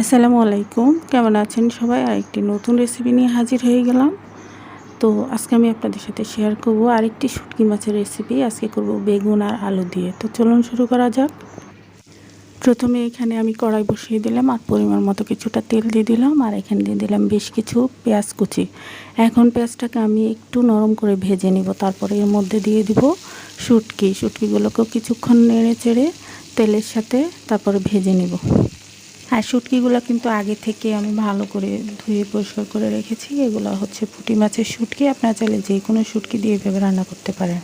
আসসালামু আলাইকুম। কেমন আছেন সবাই? আরেকটি নতুন রেসিপি নিয়ে হাজির হয়ে গেলাম। তো আজকে আমি আপনাদের সাথে শেয়ার করব আরেকটি শুটকি মাছের রেসিপি আজকে করব বেগুন আর আলু দিয়ে। তো চলুন শুরু করা যাক। প্রথমে এখানে আমি কড়াই বসিয়ে দিলাম আর পরিমাণ মতো কিছুটা তেল দিয়ে দিলাম আর এখানে দিয়ে দিলাম বেশ কিছু পেঁয়াজ কুচি। এখন পেঁয়াজটাকে আমি একটু নরম করে ভেজে নিব। তারপরে এর মধ্যে দিয়ে দিব শুটকি। শুটকিগুলোকেও কিছুক্ষণ নেড়ে চেড়ে তেলের সাথে তারপরে ভেজে নিব। আর শুটকিগুলো কিন্তু আগে থেকে আমি ভালো করে ধুয়ে পরিষ্কার করে রেখেছি। এগুলো হচ্ছে পুঁটি মাছের শুটকি। আপনারা চাইলে যে কোনো শুটকি দিয়ে এভাবে রান্না করতে পারেন।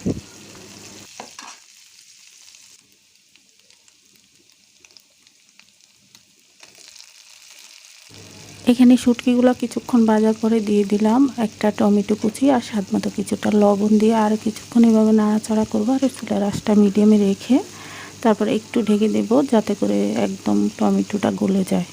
এখানে শুটকিগুলো কিছুক্ষণ বাজার পরে দিয়ে দিলাম একটা টমেটো কুচি আর স্বাদ মতো কিছুটা লবণ দিয়ে আর কিছুক্ষণ এভাবে নাড়াচাড়া করব আর চুলার আঁচটা মিডিয়ামে রেখে তারপর একটু ঢেকে দেব যাতে করে একদম টমেটোটা গলে যায়।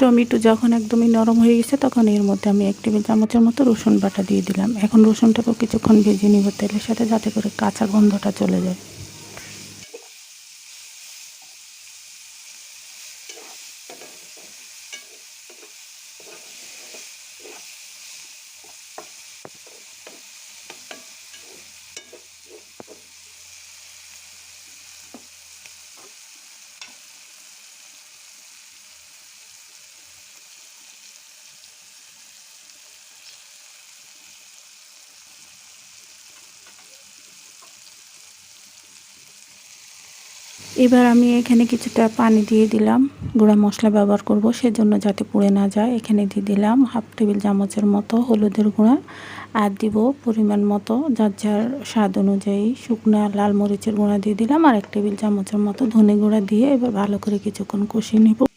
টমেটো যখন একদমই নরম হয়ে গেছে, তখন এর মধ্যে আমি এক টেবিল চামচের মতো রসুন বাটা দিয়ে দিলাম। এখন রসুনটাকেও কিছুক্ষণ ভেজে নিব তেলের সাথে, যাতে করে কাঁচা গন্ধটা চলে যায়। এবার আমি এখানে কিছুটা পানি দিয়ে দিলাম, গুঁড়া মশলা ব্যবহার করব সেজন্য যাতে পুড়ে না যায়। এখানে দিয়ে দিলাম হাফ টেবিল চামচের মতো হলুদের গুঁড়া। আর দিব পরিমাণ মতো যার যার স্বাদ অনুযায়ী শুকনা লাল মরিচের গুঁড়া দিয়ে দিলাম। আর এক টেবিল চামচের মতো ধনে গুঁড়া দিয়ে এবার ভালো করে কিছুক্ষণ কষিয়ে নেব।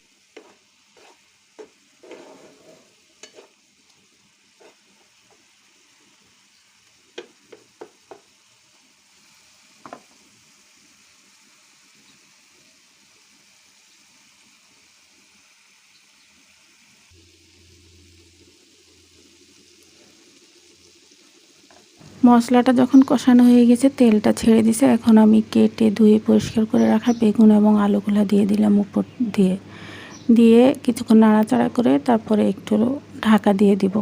মশলাটা যখন কষানো হয়ে গেছে, তেলটা ছেড়ে দিছে। এখন আমি কেটে ধুয়ে পরিষ্কার করে রাখা বেগুন এবং আলুগুলো দিয়ে দিলাম উপর দিয়ে। দিয়ে কিছুক্ষণ নাড়াচাড়া করে তারপরে একটু ঢাকা দিয়ে দিব।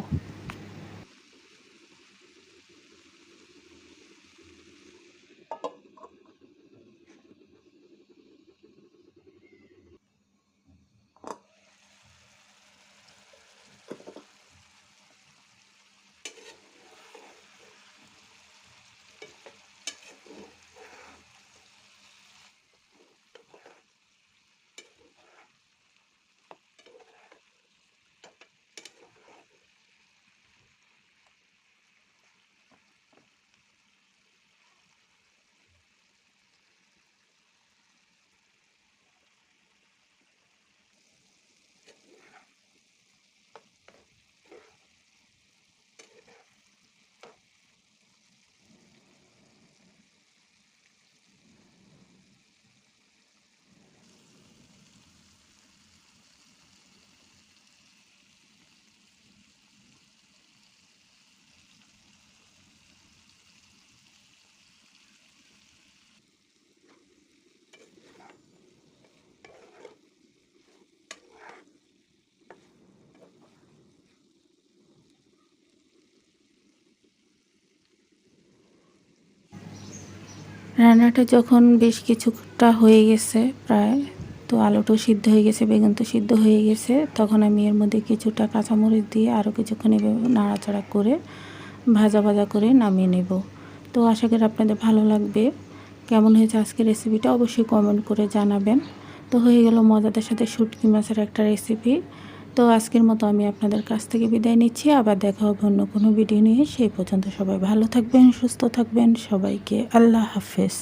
রান্নাটা যখন বেশ কিছুটা হয়ে গেছে প্রায়, তো আলুটাও সিদ্ধ হয়ে গেছে, বেগুন তো সিদ্ধ হয়ে গেছে, তখন আমি এর মধ্যে কিছুটা কাঁচামরিচ দিয়ে আরও কিছুক্ষণ এভাবে নাড়াচাড়া করে ভাজা ভাজা করে নামিয়ে নেব। তো আশা করি আপনাদের ভালো লাগবে। কেমন হয়েছে আজকের রেসিপিটা অবশ্যই কমেন্ট করে জানাবেন। তো হয়ে গেল মজাদের সাথে শুটকি মাছের একটা রেসিপি তো আজকের মতো আমি আপনাদের কাছ থেকে বিদায় নিচ্ছি। আবার দেখা হবে অন্য কোনো ভিডিও নিয়ে। সেই পর্যন্ত সবাই ভালো থাকবেন, সুস্থ থাকবেন। সবাইকে আল্লাহ হাফেজ।